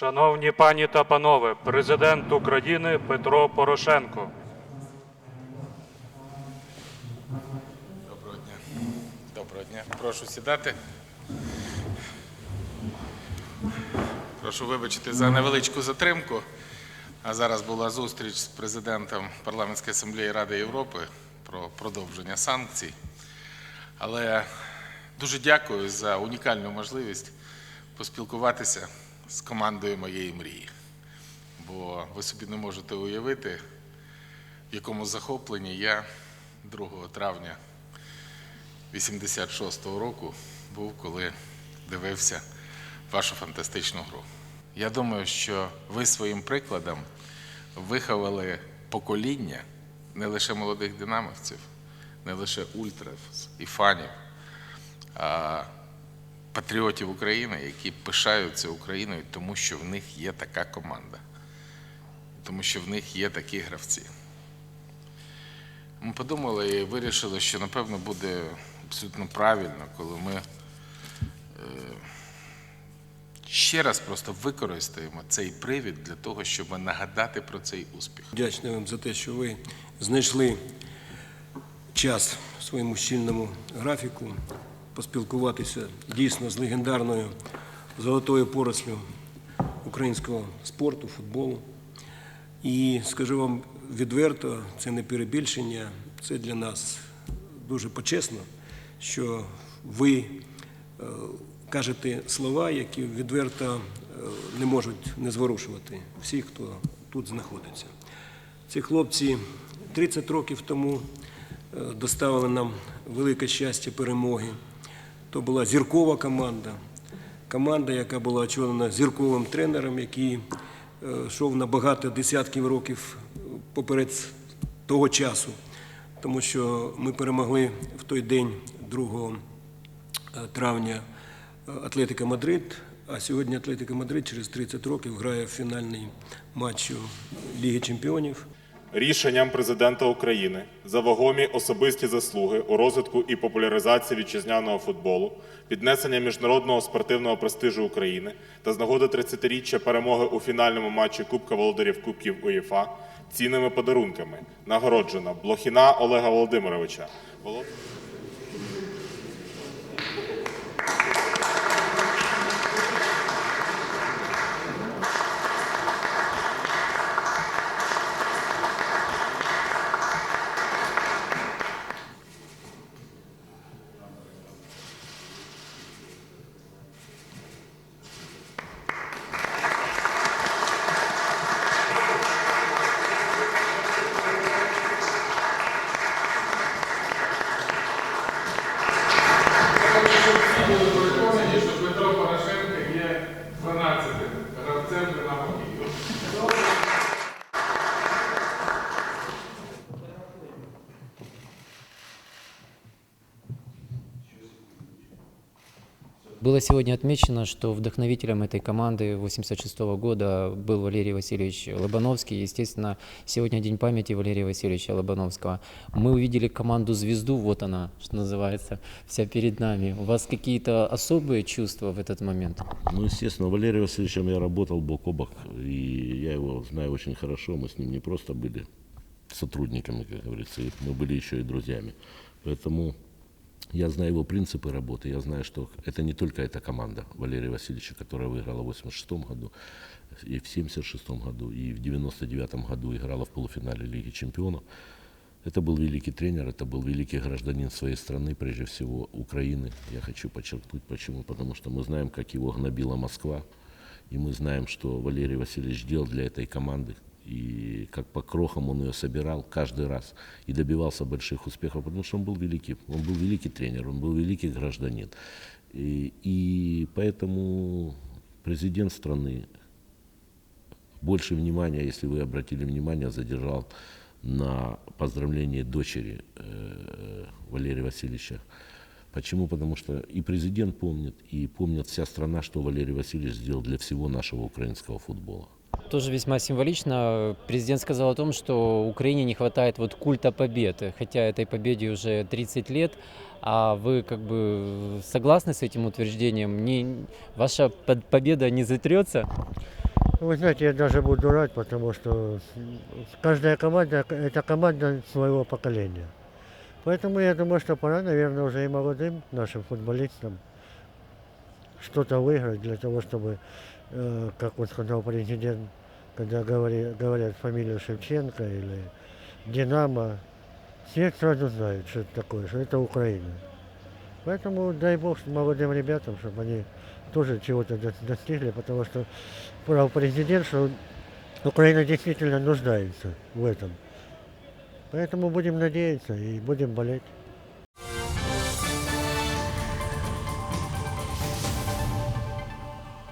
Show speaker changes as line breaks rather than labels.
Шановні пані та панове, президент України Петро Порошенко.
Доброго дня. Доброго дня. Прошу сідати. Прошу вибачити за невеличку затримку. А зараз була зустріч з президентом Парламентської асамблеї Ради Європи про продовження санкцій. Але дуже дякую за унікальну можливість поспілкуватися з командою моєї мрії. Бо ви собі не можете уявити, в якому захопленні я 2 травня 86-го року був, коли дивився вашу фантастичну гру. Я думаю, що ви своїм прикладом виховали покоління не лише молодих динамівців, не лише ультрас і фанів, а патріотів України, які пишаються Україною, тому що в них є така команда, тому що в них є такі гравці. Ми подумали і вирішили, що напевно буде абсолютно правильно, коли ми е, ще раз просто використаємо цей привід для того, щоб нагадати про цей успіх.
Вдячний вам за те, що ви знайшли час в своєму щільному графіку поспілкуватися дійсно з легендарною золотою порослю українського спорту, футболу. І скажу вам відверто, це не перебільшення, це для нас дуже почесно, що ви е, кажете слова, які відверто е, не можуть не зворушувати всіх, хто тут знаходиться. Ці хлопці 30 років тому е, доставили нам велике щастя перемоги. То була зіркова команда, команда, яка була очолена зірковим тренером, який е, йшов на багато десятків років поперед того часу, тому що ми перемогли в той день 2 травня е, Атлетика Мадрид, а сьогодні Атлетика Мадрид через 30 років грає в фінальний матч Ліги Чемпіонів.
Рішенням президента України за вагомі особисті заслуги у розвитку і популяризації вітчизняного футболу, піднесення міжнародного спортивного престижу України та з нагоди 30-річчя перемоги у фінальному матчі Кубка Володарів Кубків УЄФА цінними подарунками нагороджено Блохіна Олега Володимировича.
Было сегодня отмечено, что вдохновителем этой команды 86 года был Валерий Васильевич Лобановский. Естественно, сегодня День памяти Валерия Васильевича Лобановского. Мы увидели команду «Звезду», вот она, что называется, вся перед нами. У вас какие-то особые чувства в этот момент?
Ну, естественно, Валерием Васильевичем я работал бок о бок, и я его знаю очень хорошо. Мы с ним не просто были сотрудниками, как говорится, мы были еще и друзьями. Поэтому я знаю его принципы работы, я знаю, что это не только эта команда Валерия Васильевича, которая выиграла в 86 году, и в 76 году, и в 99 году играла в полуфинале Лиги Чемпионов. Это был великий тренер, это был великий гражданин своей страны, прежде всего Украины. Я хочу подчеркнуть, почему. Потому что мы знаем, как его гнобила Москва, и мы знаем, что Валерий Васильевич делал для этой команды, и как по крохам он ее собирал каждый раз и добивался больших успехов, потому что он был великий, он был великий тренер, он был великий гражданин. И, и поэтому президент страны больше внимания, если вы обратили внимание, задержал на поздравлении дочери э, Валерия Васильевича. Почему? Потому что и президент помнит, и помнит вся страна, что Валерий Васильевич сделал для всего нашего украинского футбола.
Тоже весьма символично. Президент сказал о том, что Украине не хватает вот культа победы, хотя этой победе уже 30 лет. А вы как бы согласны с этим утверждением? Не, ваша победа не затрется?
Вы знаете, я даже буду рад, потому что каждая команда – это команда своего поколения. Поэтому я думаю, что пора, наверное, уже и молодым нашим футболистам что-то выиграть для того, чтобы, э, как вот сказал президент, когда говори- говорят фамилию Шевченко или Динамо, все сразу знают, что это такое, что это Украина. Поэтому дай бог молодым ребятам, чтобы они тоже чего-то до- достигли, потому что прав президент, что Украина действительно нуждается в этом. Поэтому будем надеяться и будем болеть.